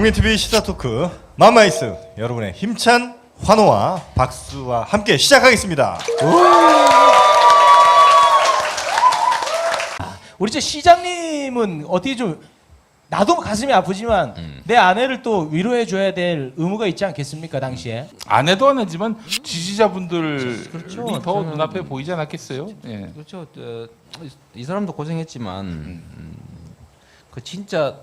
국민TV 시사 토크 맘마이스 여러분의 힘찬 환호와 박수와 함께 시작하겠습니다. 우리 저 시장님은 어떻게 좀 나도 가슴이 아프지만 음. 내 아내를 또 위로해 줘야 될 의무가 있지 않겠습니까 당시에 아내도 안 하지만 지지자분들이 그렇죠. 더 저는- 눈앞에 보이지 않았겠어요? 예. 그렇죠. 어, 이 사람도 고생했지만 음, 그 진짜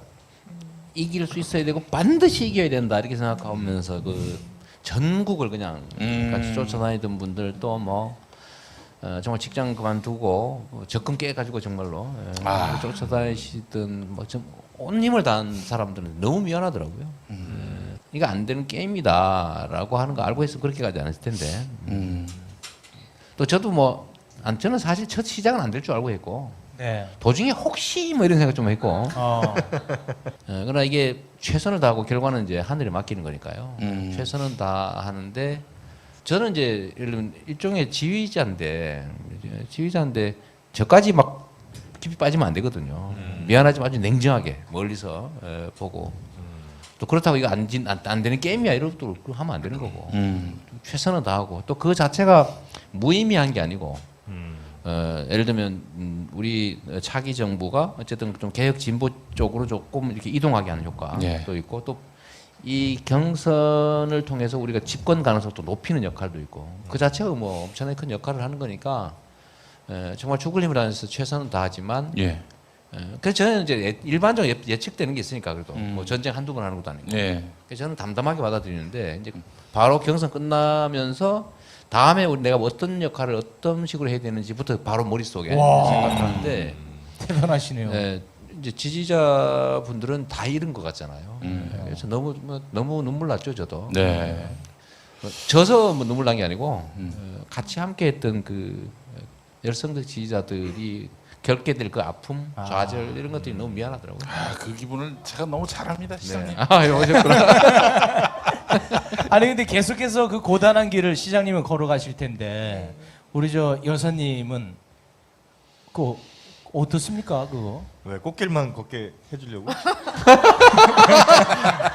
이길 수 있어야 되고 반드시 이겨야 된다 이렇게 생각하면서 그 전국을 그냥 음. 같이 쫓아다니던 분들도 뭐 어, 정말 직장 그만두고 뭐 적금 깨 가지고 정말로 예, 아. 쫓아다니시던 뭐좀온 힘을 다한 사람들은 너무 미안하더라고요. 예, 이거 안 되는 게임이다라고 하는 거 알고 해서 그렇게 가지 않았을 텐데. 음. 또 저도 뭐 안, 저는 사실 첫 시작은 안 될 줄 알고 했고 네. 도중에 혹시 뭐 이런 생각 좀 했고 어. 어, 그러나 이게 최선을 다하고 결과는 이제 하늘에 맡기는 거니까요. 음. 최선은 다 하는데 저는 이제 예를 들면 일종의 지휘자인데 이제 지휘자인데 저까지 막 깊이 빠지면 안 되거든요. 미안하지만 아주 냉정하게 멀리서 에, 보고 또 그렇다고 이거 안, 진- 안, 안 되는 게임이야 이러고 또 하면 안 되는 거고 음. 최선을 다하고 또 그 자체가 무의미한 게 아니고 어, 예를 들면 음, 우리 차기 정부가 어쨌든 좀 개혁 진보 쪽으로 조금 이렇게 이동하게 하는 효과도 예. 있고 또 이 경선을 통해서 우리가 집권 가능성도 높이는 역할도 있고 그 자체가 뭐 엄청나게 큰 역할을 하는 거니까 에, 정말 죽을 힘을 다해서 최선을 다하지만 예. 에, 그래서 저는 이제 예- 일반적으로 예- 예측되는 게 있으니까 그래도 음. 뭐 전쟁 한두 번 하는 것도 아니고 예. 그래서 저는 담담하게 받아들이는데 이제 바로 경선 끝나면서 다음에 우리 내가 어떤 역할을 어떤 식으로 해야 되는지부터 바로 머릿속에 와. 생각하는데 대단하시네요. 예, 이제 지지자 분들은 다 잃은 것 같잖아요. 음. 예, 그래서 너무 뭐, 너무 눈물 났죠 저도. 네. 뭐 져서 뭐 눈물 난 게 아니고 음. 어, 같이 함께했던 그 열성적 지지자들이 겪게 될 그 아픔, 아. 좌절 이런 것들이 너무 미안하더라고요. 아, 그 기분을 제가 너무 잘 압니다, 시장님. 네. 아, 예, 오셨구나. 아니 근데 계속해서 그 고단한 길을 시장님은 걸어가실 텐데 우리 저 여사님은 그 어떻습니까 그거? 왜 꽃길만 걷게 해주려고?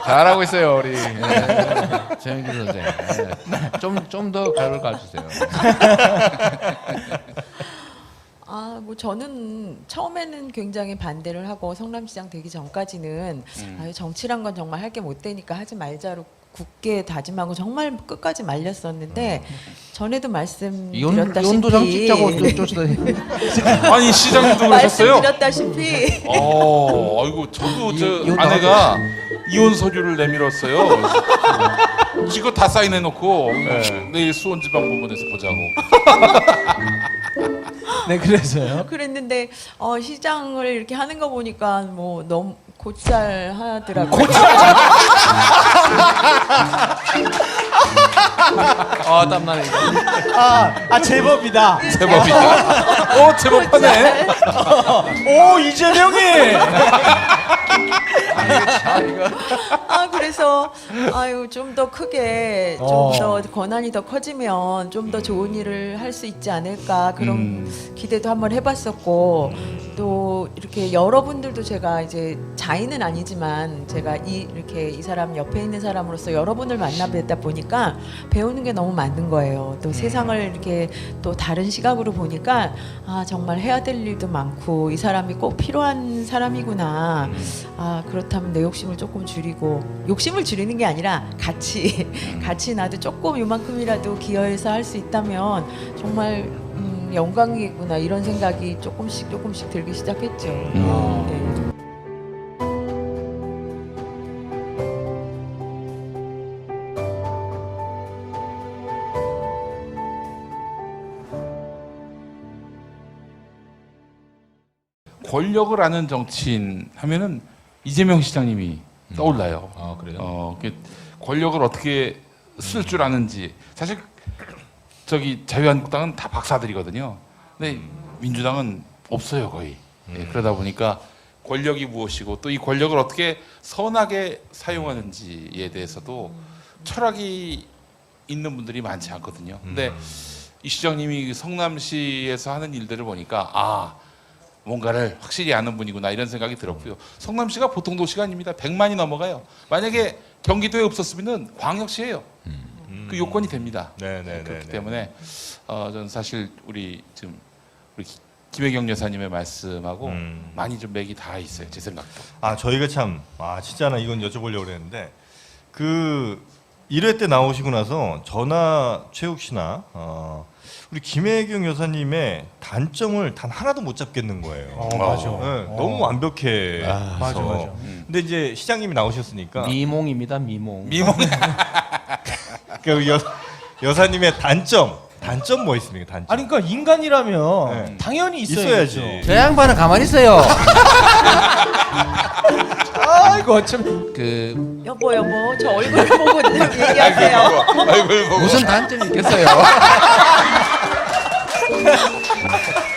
잘하고 있어요 우리 예, 정영기 선생. 좀좀 더 가를 가주세요. 아, 뭐 저는 처음에는 굉장히 반대를 하고 성남시장 되기 전까지는 음. 아유, 정치란 건 정말 할 게 못 되니까 하지 말자로 굳게 다짐하고 정말 끝까지 말렸었는데 전에도 말씀드렸다시피 찍자고 쫓아다니. 아니, 시장님도 그러셨어요? 말씀드렸다시피 어, 아이고, 저도 저 이- 이혼 아내가 이혼 서류를 내밀었어요. 이거 다 사인해 놓고 내일 수원 지방 법원에서 보자고. 네 그래서요. 그랬는데 어, 시장을 이렇게 하는 거 보니까 뭐 너무 곧잘 하더라고요. 아 땀나네. 이거. 아, 아 제법이다. 제법이다. 어, 제법하네. 오 이재명이. 아 그래서 아유 좀 더 크게 좀 어. 더 권한이 더 커지면 좀 더 좋은 일을 할 수 있지 않을까 그런 음. 기대도 한번 해봤었고 또 이렇게 여러분들도 제가 이제 자인은 아니지만 제가 이 이렇게 이 사람 옆에 있는 사람으로서 여러분을 만나 뵙다 보니까 배우는 게 너무 많은 거예요. 또 세상을 이렇게 또 다른 시각으로 보니까 아 정말 해야 될 일도 많고 이 사람이 꼭 필요한 사람이구나. 아 그렇다면 내 욕심을 조금 줄이고 욕심을 줄이는 게 아니라 같이 같이 나도 조금 요만큼이라도 기여해서 할 수 있다면 정말 음, 영광이겠구나 이런 생각이 조금씩 조금씩 들기 시작했죠. 네. 권력을 아는 정치인 하면은 이재명 시장님이 떠올라요. 아 그래요? 어, 그 권력을 어떻게 쓸 줄 아는지 사실 저기 자유한국당은 다 박사들이거든요. 근데 민주당은 없어요 거의. 예, 그러다 보니까 권력이 무엇이고 또 이 권력을 어떻게 선하게 사용하는지에 대해서도 철학이 있는 분들이 많지 않거든요. 근데 이 시장님이 성남시에서 하는 일들을 보니까 아 뭔가를 확실히 아는 분이구나 이런 생각이 들었고요. 성남시가 보통 도시가 아닙니다. 100만이 넘어가요. 만약에 경기도에 없었으면 광역시예요. 그 요건이 됩니다. 네네네. 그렇기 때문에 어, 저는 사실 우리 지금 우리 기- 김혜경 여사님의 말씀하고 음. 많이 좀 맥이 다 있어요. 제 생각도. 아 저희가 참 아 진짜 나 이건 여쭤보려고 그랬는데 그 1회 때 나오시고 나서 저나 최욱 씨나 어, 우리 김혜경 여사님의 단점을 단 하나도 못 잡겠는 거예요. 어, 맞아. 네, 어. 너무 완벽해. 맞아, 맞아. 근데 이제 시장님이 나오셨으니까 미몽입니다 미몽. 미몽 그 여, 여사님의 단점 단점 뭐 있습니까? 단점. 아니 그러니까 인간이라면 네. 당연히 있어야죠. 있어야지. 저 양반은 가만히 있어요. 아이고 어쩜 그 여보 여보 저 얼굴 보고 좀 얘기하세요. 얼굴 보고 무슨 단점이 있겠어요?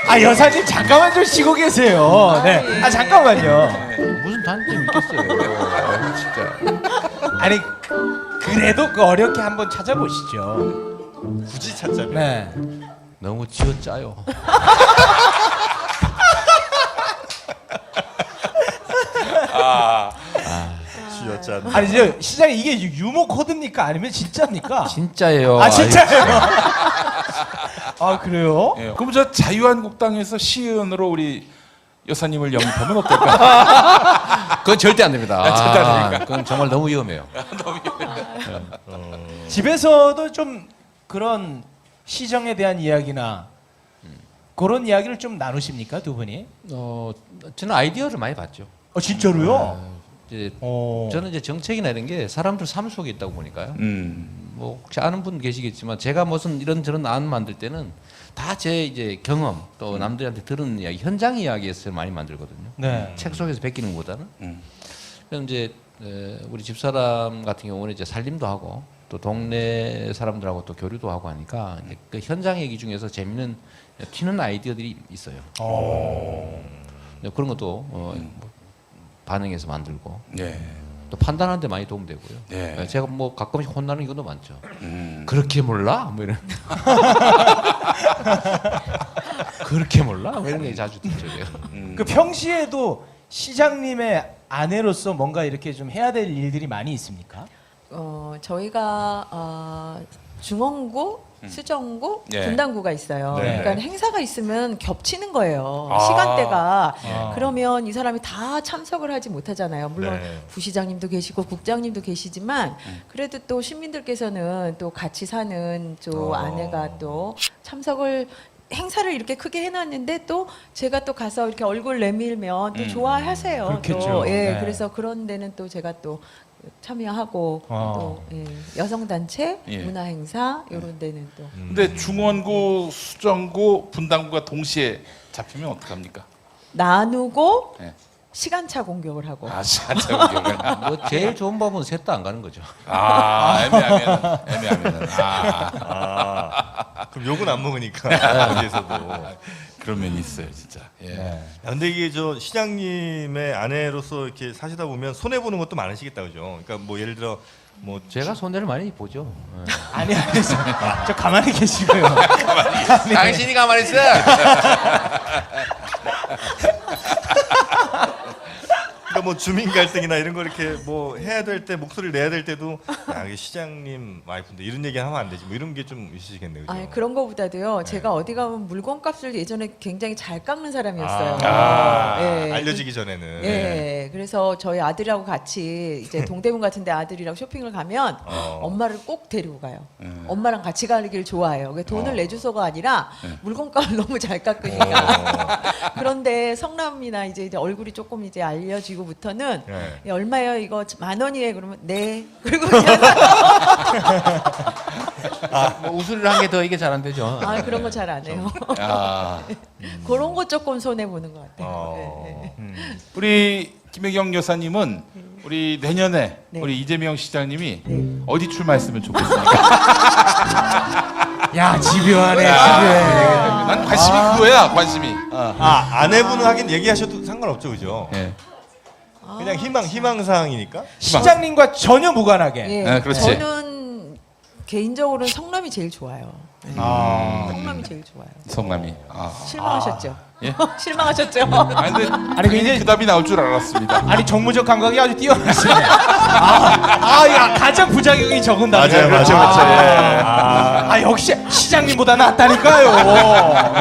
아 여사님 잠깐만 좀 쉬고 계세요. 네. 아, 예. 아 잠깐만요. 무슨 단점이 있겠어요? 진짜. 아니 그래도 그 어렵게 한번 찾아보시죠. 굳이 찾자면 네. 너무 쥐어짜요. 쥐었잖아. 아니 이제 시장님 이게 유머 코드입니까 아니면 진짜입니까? 진짜예요. 아 진짜예요? 아 그래요? 예. 그럼 저 자유한국당에서 시의원으로 우리 여사님을 영입하면 어떨까? 그건 절대 안 됩니다. 아, 절대 안 아, 그건 정말 너무 위험해요. 집에서도 좀 그런 시정에 대한 이야기나 그런 이야기를 좀 나누십니까 두 분이? 어, 저는 아이디어를 많이 봤죠. 어 진짜로요? 이제 어. 저는 이제 정책이나 이런 게 사람들 삶 속에 있다고 보니까요. 음. 뭐 혹시 아는 분 계시겠지만 제가 무슨 이런 저런 안 만들 때는 다 제 이제 경험 또 남들한테 들은 이야기 현장 이야기에서 많이 만들거든요. 네. 책 속에서 베끼는 것보다는. 음. 그럼 이제 에, 우리 집사람 같은 경우는 이제 살림도 하고 또 동네 사람들하고 또 교류도 하고 하니까 이제 그 현장 얘기 중에서 재밌는 튀는 아이디어들이 있어요. 네, 그런 것도 어, 뭐 반응해서 만들고 예. 또 판단하는 데 많이 도움되고요. 네. 네, 제가 뭐 가끔씩 혼나는 경우도 많죠. 음. 그렇게 몰라? 뭐 이런. 그렇게 몰라? 뭐 이런 얘기 자주 듣죠. 제가. 음. 그 평시에도 시장님의 아내로서 뭔가 이렇게 좀 해야 될 일들이 많이 있습니까? 어 저희가 어, 중원구, 수정구, 네. 분당구가 있어요. 네. 그러니까 행사가 있으면 겹치는 거예요. 아. 시간대가. 아. 그러면 이 사람이 다 참석을 하지 못하잖아요. 물론 네. 부시장님도 계시고 국장님도 계시지만 그래도 또 시민들께서는 또 같이 사는 또 어. 아내가 또 참석을 행사를 이렇게 크게 해놨는데 또 제가 또 가서 이렇게 얼굴 내밀면 또 음. 좋아하세요. 그렇겠죠. 또 예, 네. 그래서 그런 데는 또 제가 또 참여하고 어. 또 예, 여성 단체, 예. 문화 행사 이런 데는 또 근데 중원구, 수정구, 분당구가 동시에 잡히면 어떡합니까? 나누고 네. 시간차 공격을 하고 아, 진짜 기억을. 뭐 제일 좋은 방법은 셋 다 안 가는 거죠. 아, 애매하면 애매하면 아, 아, 그럼 욕은 안 먹으니까 어디에서도. 그런 면이 있어요, 진짜. 예. 네. 야, 근데 이게 저 시장님의 아내로서 이렇게 사시다 보면 손해 보는 것도 많으시겠다 그죠? 그러니까 뭐 예를 들어 뭐 제가 손해를 많이 보죠. 예. 아니 아니 저, 저 가만히 계시고요. 당신이 가만히 있어. 그러니까 뭐 주민 갈등이나 이런 거 이렇게 뭐 해야 될 때 목소리를 내야 될 때도 야 이게 시장님 와이프인데 이런 얘기 하면 안 되지 뭐 이런 게 좀 있으시겠네요. 그죠? 아니 그런 거보다도요. 제가 어디 가면 물건 값을 예전에 굉장히 잘 깎는 사람이었어요. 아, 예. 알려지기 전에는 예. 그래서 저희 아들하고 같이 이제 동대문 같은데 아들이랑 쇼핑을 가면 어. 엄마를 꼭 데리고 가요. 음. 엄마랑 같이 가길 좋아해요. 그게 돈을 어. 내주소가 아니라 네. 물건값을 너무 잘 깎으니까. 그런데 성남이나 이제, 이제 얼굴이 조금 이제 알려지고 부터는 예. 예, 얼마요? 이거 만 원이에요? 그러면 네. 그리고 그냥 뭐 우수리를 한 게 더 이게 잘 안 되죠. 아 그런 거 잘 안 해요. 아, 그런 거 조금 손해 보는 것 같아요. 어. 예, 예. 음. 우리 김혜경 여사님은 우리 내년에 네. 우리 이재명 시장님이 네. 어디 출마했으면 좋겠습니까? 야 집요하네 야. 집요해. 난 관심이 그거야, 관심이. 어. 아 아내분은 하긴 얘기하셔도 상관없죠 그죠? 예. 그냥 희망 희망사항이니까. 시장님과 전혀 무관하게. 예, 네, 그렇지. 저는 개인적으로는 성남이 제일 좋아요. 아. 성남이 제일 좋아요. 성남이. 아. 실망하셨죠? 예. 실망하셨죠? 아니 근데 아니, 그 이제- 그 답이 나올 줄 알았습니다. 아니 정무적 감각이 아주 뛰어나시네. 아, 아, 야, 가장 부작용이 적은 단어. 맞아요, 맞아요, 아, 맞아요. 아, 아, 역시 시장님보다 낫다니까요.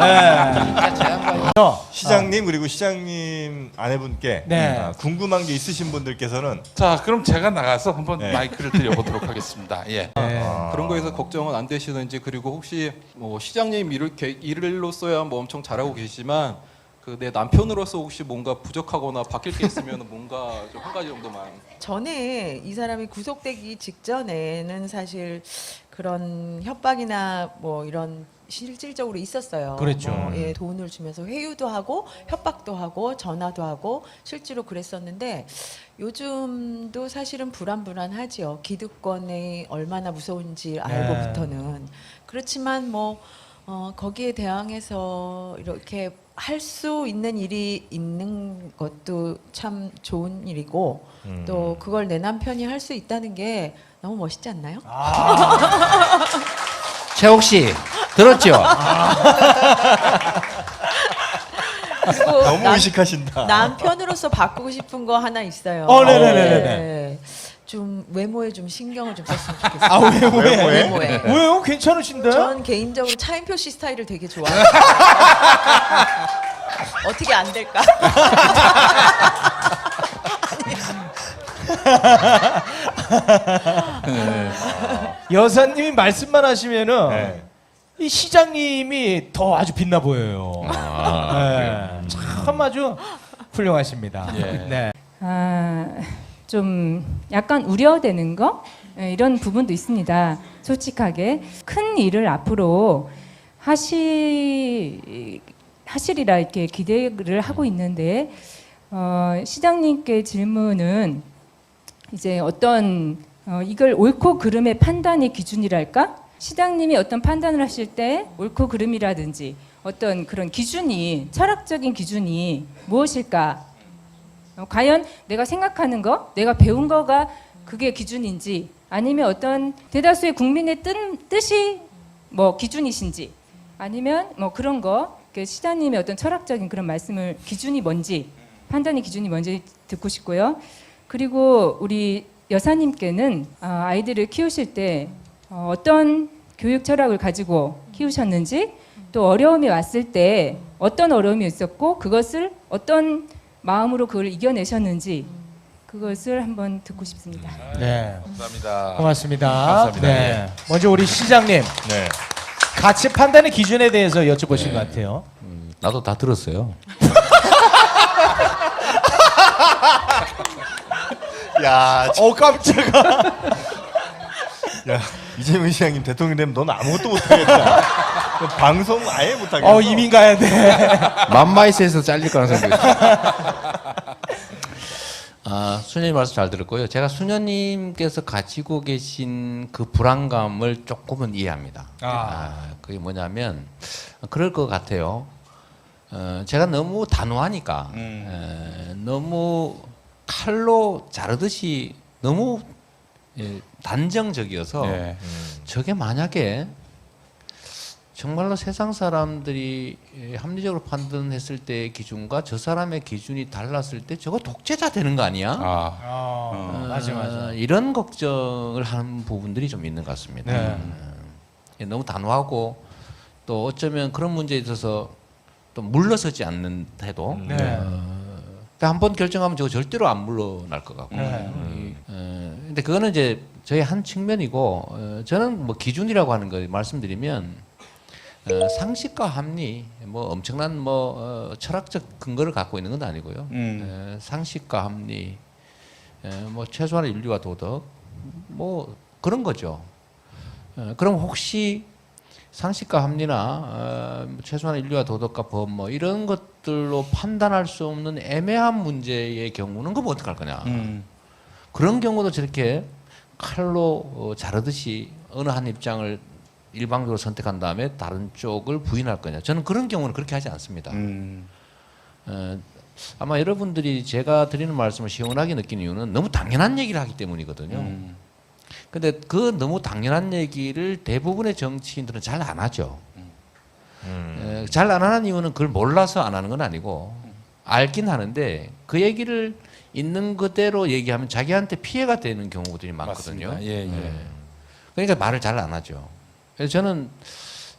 네. 어, 시장님 그리고 시장님 아내분께 네. 아, 궁금한 게 있으신 분들께서는 자 그럼 제가 나가서 한번 네. 마이크를 드려보도록 하겠습니다. 예. 네. 아, 그런 거에서 걱정은 안 되시는지 그리고 혹시 뭐 시장님 일을 개- 일로서야 뭐 엄청 잘하고 계시지만 그 내 남편으로서 혹시 뭔가 부족하거나 바뀔 게 있으면 뭔가 좀 한 가지 정도만 전에 이 사람이 구속되기 직전에는 사실 그런 협박이나 뭐 이런 실질적으로 있었어요. 그랬죠. 뭐, 예, 돈을 주면서 회유도 하고 협박도 하고 전화도 하고 실제로 그랬었는데 요즘도 사실은 불안불안하지요. 기득권이 얼마나 무서운지 알고부터는 그렇지만 뭐 어, 거기에 대항해서 이렇게 할 수 있는 일이 있는 것도 참 좋은 일이고 음. 또 그걸 내 남편이 할 수 있다는 게 너무 멋있지 않나요? 최욱 씨 들었죠? 그리고 너무 남- 의식하신다. 남편으로서 바꾸고 싶은 거 하나 있어요. 어, 네네네네네. 네. 좀 외모에 좀 신경을 좀 썼으면 좋겠어요. 아, 외모에? 외모에. 왜요? 괜찮으신데? 전 개인적으로 차인표 씨 스타일을 되게 좋아해요. 어떻게 안 될까? 여사님이 말씀만 하시면은 네. 이 시장님이 더 아주 빛나 보여요. 아, 네. 참 아주 훌륭하십니다. 예. 네. 아, 좀 약간 우려되는 거 예, 이런 부분도 있습니다. 솔직하게 큰 일을 앞으로 하시 하시리라 이렇게 기대를 하고 있는데 어, 시장님께 질문은 이제 어떤 어, 이걸 옳고 그름의 판단의 기준이랄까? 시장님이 어떤 판단을 하실 때 옳고 그름이라든지 어떤 그런 기준이 철학적인 기준이 무엇일까? 어, 과연 내가 생각하는 거, 내가 배운 거가 그게 기준인지 아니면 어떤 대다수의 국민의 뜻, 뜻이 뭐 기준이신지 아니면 뭐 그런 거그 시장님의 어떤 철학적인 그런 말씀을 기준이 뭔지 판단의 기준이 뭔지 듣고 싶고요. 그리고 우리 여사님께는 아, 아이들을 키우실 때 어, 어떤 교육 철학을 가지고 키우셨는지 또 어려움이 왔을 때 어떤 어려움이 있었고 그것을 어떤 마음으로 그걸 이겨내셨는지 그것을 한번 듣고 싶습니다. 네. 감사합니다. 고맙습니다. 감사합니다. 네. 먼저 우리 시장님 네. 가치 판단의 기준에 대해서 여쭤보신 것 같아요. 음, 나도 다 들었어요. 야, 어 깜짝아. 야 이재명 시장님 대통령 되면 넌 아무것도 못하겠다. 방송 아예 못하겠어. 어 이민 가야 돼. 맘마이스에서 잘릴 가능성도 있어요. 아, 수녀님 말씀 잘 들었고요. 제가 수녀님께서 가지고 계신 그 불안감을 조금은 이해합니다. 아. 아, 그게 뭐냐면 그럴 것 같아요. 어, 제가 너무 단호하니까 에, 너무 칼로 자르듯이 너무 예, 단정적이어서 네. 저게 만약에 정말로 세상 사람들이 예, 합리적으로 판단했을 때의 기준과 저 사람의 기준이 달랐을 때 저거 독재자 되는 거 아니야? 아, 어, 맞아 맞아. 어, 이런 걱정을 하는 부분들이 좀 있는 것 같습니다. 네. 음, 예, 너무 단호하고 또 어쩌면 그런 문제에 있어서 또 물러서지 않는 태도. 네. 한번 결정하면 저거 절대로 안 물러날 것 같고. 네. 이, 어, 근데 그거는 이제 저희 한 측면이고 어, 저는 뭐 기준이라고 하는 거 말씀드리면 어, 상식과 합리 뭐 엄청난 뭐 어, 철학적 근거를 갖고 있는 건 아니고요. 에, 상식과 합리 에, 뭐 최소한의 윤리와 도덕 뭐 그런 거죠. 에, 그럼 혹시 상식과 합리나 어, 뭐 최소한의 윤리와 도덕과 법 뭐 이런 것들로 판단할 수 없는 애매한 문제의 경우는 그럼 어떡할 거냐. 그런 경우도 저렇게 칼로 어, 자르듯이 어느 한 입장을 일방적으로 선택한 다음에 다른 쪽을 부인할 거냐. 저는 그런 경우는 그렇게 하지 않습니다. 어, 아마 여러분들이 제가 드리는 말씀을 시원하게 느끼는 이유는 너무 당연한 얘기를 하기 때문이거든요. 근데 그 너무 당연한 얘기를 대부분의 정치인들은 잘 안 하죠. 음. 잘 안 하는 이유는 그걸 몰라서 안 하는 건 아니고 알긴 하는데 그 얘기를 있는 그대로 얘기하면 자기한테 피해가 되는 경우들이 많거든요. 맞습니다. 예, 예. 예. 그러니까 말을 잘 안 하죠. 그래서 저는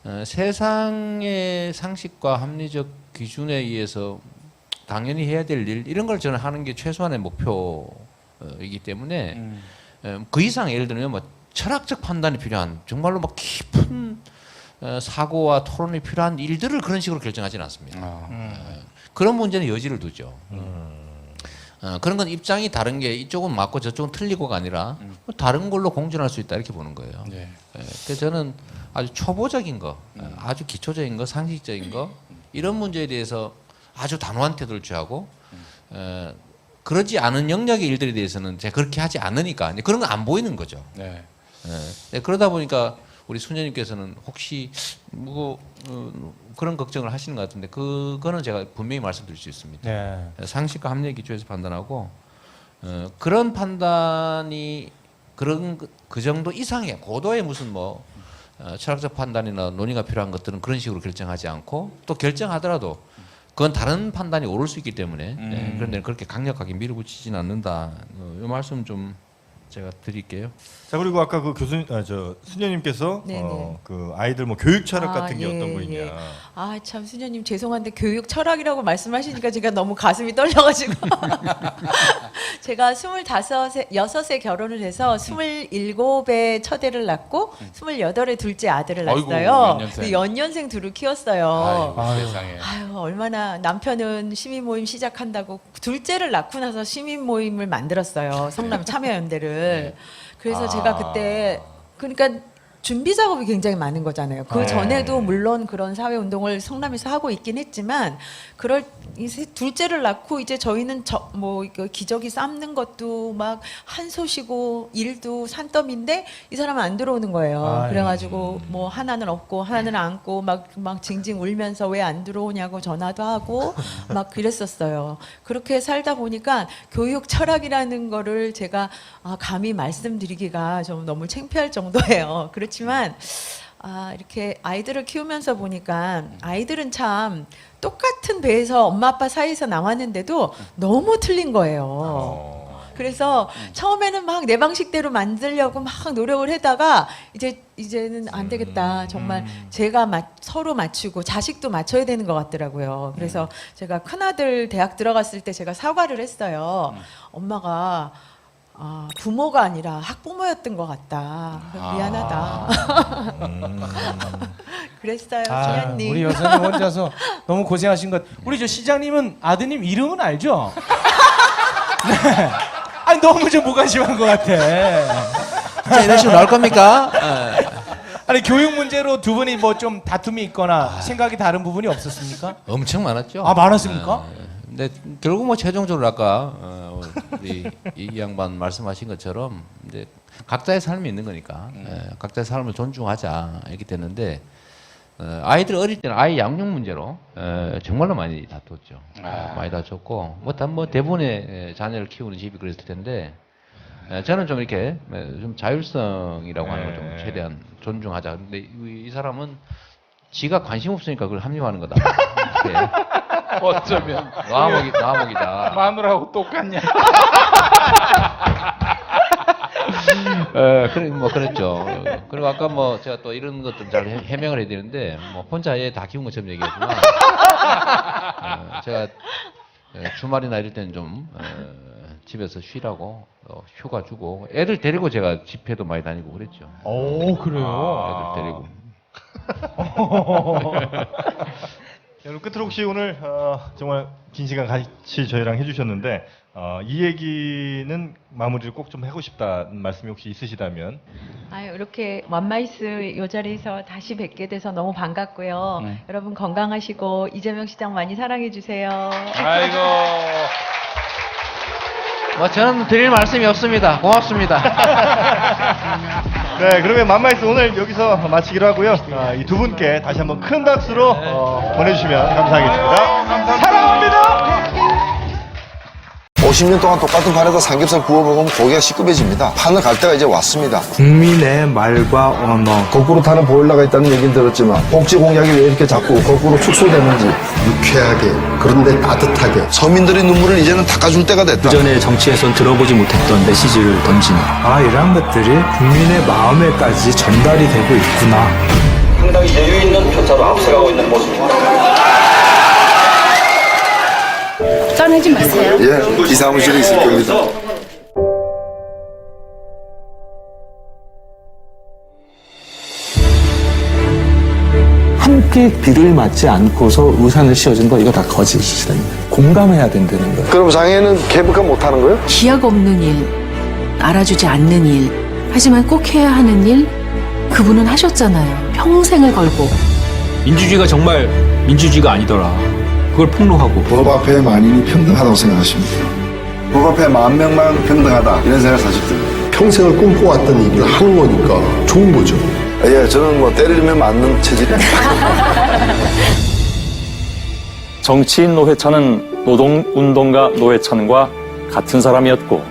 어, 세상의 상식과 합리적 기준에 의해서 당연히 해야 될 일 이런 걸 저는 하는 게 최소한의 목표이기 때문에 음. 어, 그 이상 예를 들면 뭐 철학적 판단이 필요한 정말로 막 깊은 어, 사고와 토론이 필요한 일들을 그런 식으로 결정하지는 않습니다. 아. 그런 문제는 여지를 두죠. 어, 그런 건 입장이 다른 게 이쪽은 맞고 저쪽은 틀리고가 아니라 뭐 다른 걸로 공존할 수 있다 이렇게 보는 거예요. 네. 예, 그래서 저는 아주 초보적인 거, 어, 아주 기초적인 거, 상식적인 거 이런 문제에 대해서 아주 단호한 태도를 취하고 어, 그러지 않은 영역의 일들에 대해서는 제가 그렇게 하지 않으니까 그런 건 안 보이는 거죠. 네. 예. 네, 그러다 보니까 우리 수녀님께서는 혹시 뭐 어, 그런 걱정을 하시는 것 같은데 그거는 제가 분명히 말씀드릴 수 있습니다. 네. 상식과 합리의 기초에서 판단하고 어, 그런 판단이 그런 그, 그 정도 이상의 고도의 무슨 뭐 어, 철학적 판단이나 논의가 필요한 것들은 그런 식으로 결정하지 않고 또 결정하더라도 그건 다른 판단이 오를 수 있기 때문에 음. 예, 그런데 그렇게 강력하게 밀어붙이지는 않는다. 어, 이 말씀 좀 제가 드릴게요. 자 그리고 아까 그 교수 아, 저 수녀님께서. 어, 그 아이들 뭐 교육 철학 아, 같은 게 예, 어떤 거 있냐. 예. 아 참 수녀님 죄송한데 교육 철학이라고 말씀하시니까 제가 너무 가슴이 떨려가지고 제가 스물다섯에 여섯에 결혼을 해서 스물일곱에 첫애를 낳고 스물여덟에 둘째 아들을 아이고, 낳았어요. 연년생. 근데 연년생 둘을 키웠어요. 아이고, 세상에. 아유 얼마나 남편은 시민 모임 시작한다고 둘째를 낳고 나서 시민 모임을 만들었어요 성남 참여연대를 그래서 아. 제가 그때 그러니까 준비 작업이 굉장히 많은 거잖아요. 그 네. 전에도 물론 그런 사회 운동을 성남에서 하고 있긴 했지만 그럴 이 세- 둘째를 낳고 이제 저희는 저, 뭐 이거 기저귀 삶는 것도 막 한솥이고 일도 산더미인데 이 사람은 안 들어오는 거예요. 아유. 그래가지고 뭐 하나는 없고 하나는 안고 막 막 징징 울면서 왜 안 들어오냐고 전화도 하고 막 그랬었어요. 그렇게 살다 보니까 교육 철학이라는 거를 제가 아, 감히 말씀드리기가 좀 너무 창피할 정도예요. 그렇지 만 아, 이렇게 아이들을 키우면서 보니까 아이들은 참 똑같은 배에서 엄마 아빠 사이에서 나왔는데도 너무 틀린 거예요. 그래서 처음에는 막 내 방식대로 만들려고 막 노력을 하다가 이제 이제는 안 되겠다. 정말 제가 맞- 서로 맞추고 자식도 맞춰야 되는 것 같더라고요. 그래서 제가 큰 아들 대학 들어갔을 때 제가 사과를 했어요. 엄마가 아, 부모가 아니라 학부모였던 것 같다. 미안하다. 그랬어요, 아, 수현님. 우리 여사님 혼자서 너무 고생하신 것. 우리 저 시장님은 아드님 이름은 알죠? 네. 아니 너무 좀 무관심한 것 같아. 자, 이런 식으로 나올 겁니까? 예. 아니 교육 문제로 두 분이 뭐 좀 다툼이 있거나 생각이 다른 부분이 없었습니까? 엄청 많았죠. 아 많았습니까? 예. 근데 결국 뭐 최종적으로 아까 어, 우리 이 양반 말씀하신 것처럼 이제 각자의 삶이 있는 거니까 예, 각자의 삶을 존중하자 이렇게 됐는데 어, 아이들 어릴 때는 아이 양육 문제로 어, 정말로 많이 다퉜죠. 아. 많이 다퉜고 뭐뭐 뭐 대부분의 예, 자녀를 키우는 집이 그랬을 텐데 예, 저는 좀 이렇게 예, 좀 자율성이라고 하는 걸좀 네. 최대한 존중하자. 근데 이, 이 사람은 지가 관심 없으니까 그걸 합리화하는 거다. 어쩌면 놔먹이 놔먹이다. 마누라하고 똑같냐? 예, 그래 뭐 그랬죠. 그리고 아까 뭐 제가 또 이런 것들 잘 해- 해명을 해야 되는데 뭐 혼자 얘다 키운 것처럼 얘기했지만 어, 제가 예, 주말이나 이럴 때는 좀 어, 집에서 쉬라고 어, 휴가 주고 애들 데리고 제가 집회도 많이 다니고 그랬죠. 오 그래요. 애들 데리고. 여러분 끝으로 혹시 오늘 어, 정말 긴 시간 같이 저희랑 해주셨는데 어, 이 얘기는 마무리를 꼭 좀 하고 싶다는 말씀이 혹시 있으시다면 아유, 이렇게 완마이스 요 자리에서 다시 뵙게 돼서 너무 반갑고요. 네. 여러분 건강하시고 이재명 시장 많이 사랑해 주세요. 아이고. 뭐 저는 드릴 말씀이 없습니다. 고맙습니다. 네 그러면 맘마이스 오늘 여기서 마치기로 하고요. 아, 이두 분께 다시 한번 큰 박수로 어, 보내주시면 감사하겠습니다. 사랑합니다 50년 동안 똑같은 판에다 삼겹살 구워 먹으면 고기가 시급해집니다. 판을 갈 때가 이제 왔습니다. 국민의 말과 언어 거꾸로 타는 보일러가 있다는 얘기는 들었지만 복지 공약이 왜 이렇게 자꾸 거꾸로 축소되는지 유쾌하게 그런데 따뜻하게 서민들의 눈물을 이제는 닦아줄 때가 됐다. 전에 정치에선 들어보지 못했던 메시지를 던지는 아 이런 것들이 국민의 마음에까지 전달이 되고 있구나 상당히 여유 있는 표차로 앞서가고 있는 모습입니다. 떠나지 마세요. 예, 기사무실에 있을 겁니다. 함께 비를 맞지 않고서 우산을 씌워준 거 이거 다 거짓이랍니다. 공감해야 된다는 거예요. 그럼 장애는 개북화 못하는 거예요? 기약 없는 일, 알아주지 않는 일, 하지만 꼭 해야 하는 일, 그분은 하셨잖아요. 평생을 걸고. 민주주의가 정말 민주주의가 아니더라. 그걸 폭로하고 법 앞에 만인이 평등하다고 생각하십니다. 법 앞에 만 명만 평등하다 이런 생각 사실 듭니다. 평생을 꿈꿔왔던 일을 하는 거니까 좋은 거죠. 예, 저는 뭐 때리면 맞는 체질입니다. 정치인 노회찬은 노동운동가 노회찬과 같은 사람이었고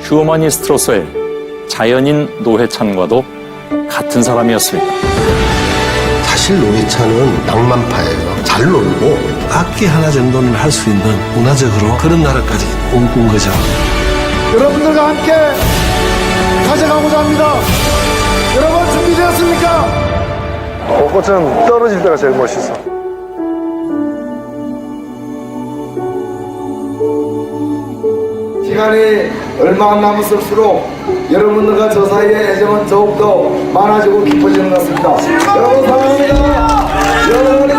휴머니스트로서의 자연인 노회찬과도 같은 사람이었습니다. 사실 노회찬은 낭만파예요. 잘 놀고 악기 하나 정도는 할 수 있는 문화적으로 그런 나라까지 꿈꾼 거죠. 여러분들과 함께 가져가고자 합니다. 여러분 준비되었습니까? 벚꽃은 떨어질 때가 제일 멋있어. 시간이 얼마 안 남았을수록 여러분들과 저 사이의 애정은 더욱더 많아지고 깊어지는 것 같습니다. 여러분 사랑합니다. 여러분